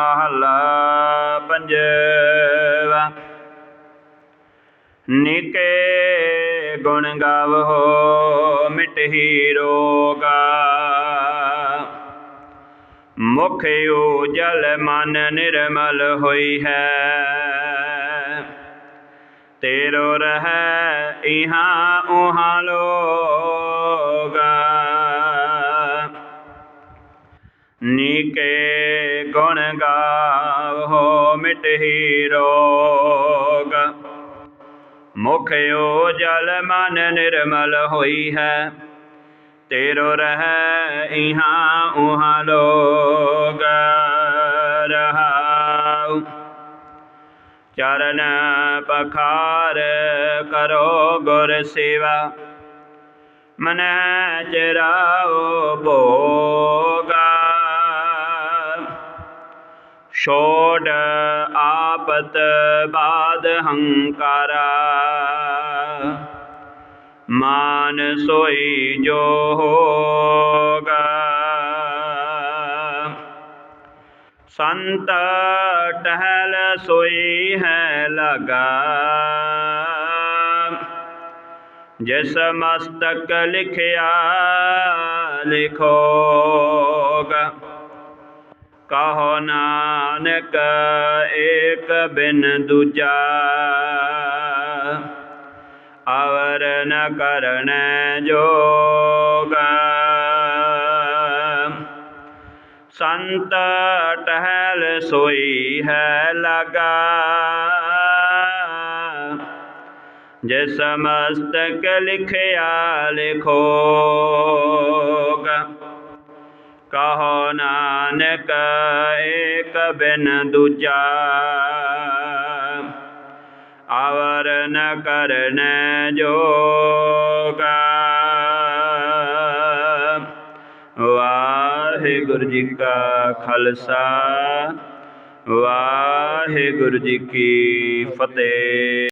ਮਹਲਾ ਪੰਜਵਾ। ਨਿਕੇ ਗੁਣ ਗਾਵੋ ਮਿਟਹੀ ਰੋਗਾ। ਮੁਖ ਉਜਲ ਮਨ ਨਿਰਮਲ ਹੋਈ ਹੈ। ਤੇਰੋ ਰਹਿ ਇਹਾਂ ਉਹਾਂ ਲੋਗਾ। ਨੀਕੇ ਗੁਣ ਗਾਵੋ ਮਿਟਹੀ ਰੋਗ? ਮੁਖ ਜਲ ਮਨ ਨਿਰਮਲ ਹੋਈ ਹੈ, ਤੇਰੋ ਰਹਿ ਇਹਾਂ ਉਹਾਂ ਲੋਗ ਰਹਾਉ। ਚਰਨ ਪਖਾਰ ਕਰੋ ਗੁਰ ਸੇਵਾ, ਮਨ ਚਰਾਓ ਬੋ ਛੋੜ ਆਪਤ ਬਾਦ ਹੰਕਾਰਾ। ਮਾਨ ਸੋਈ ਜੋ ਹੋਗਾ। ਸੰਤ ਟਹਿਲ ਸੋਈ ਹੈ ਲਗਾ। ਜਿਸ ਮਸਤਕ ਲਿਖਿਆ ਲਿਖੋਗਾ। ਕਹੋ ਨਾਨਕ ਏਕ ਬਿਨ ਦੂਜਾ ਅਵਰ ਨ ਕਰਣ ਜੋਗਾ ਸੰਤ ਟਹਿਲ ਸੋਈ ਹੈ ਲਗਾ ਜਿਸ ਮਸਤਕ ਲਿਖਿਆ ਲਿਖੋਗਾ ਕਹੋ ਨਾਨਕ, ਏਕ ਬਿਨ ਦੂਜਾ। ਅਵਰ ਨ ਕਰਨ ਜੋਗਾ। ਵਾਹਿਗੁਰੂ ਜੀ ਕਾ ਖਾਲਸਾ, ਵਾਹਿਗੁਰੂ ਜੀ ਕੀ ਫਤਿਹ।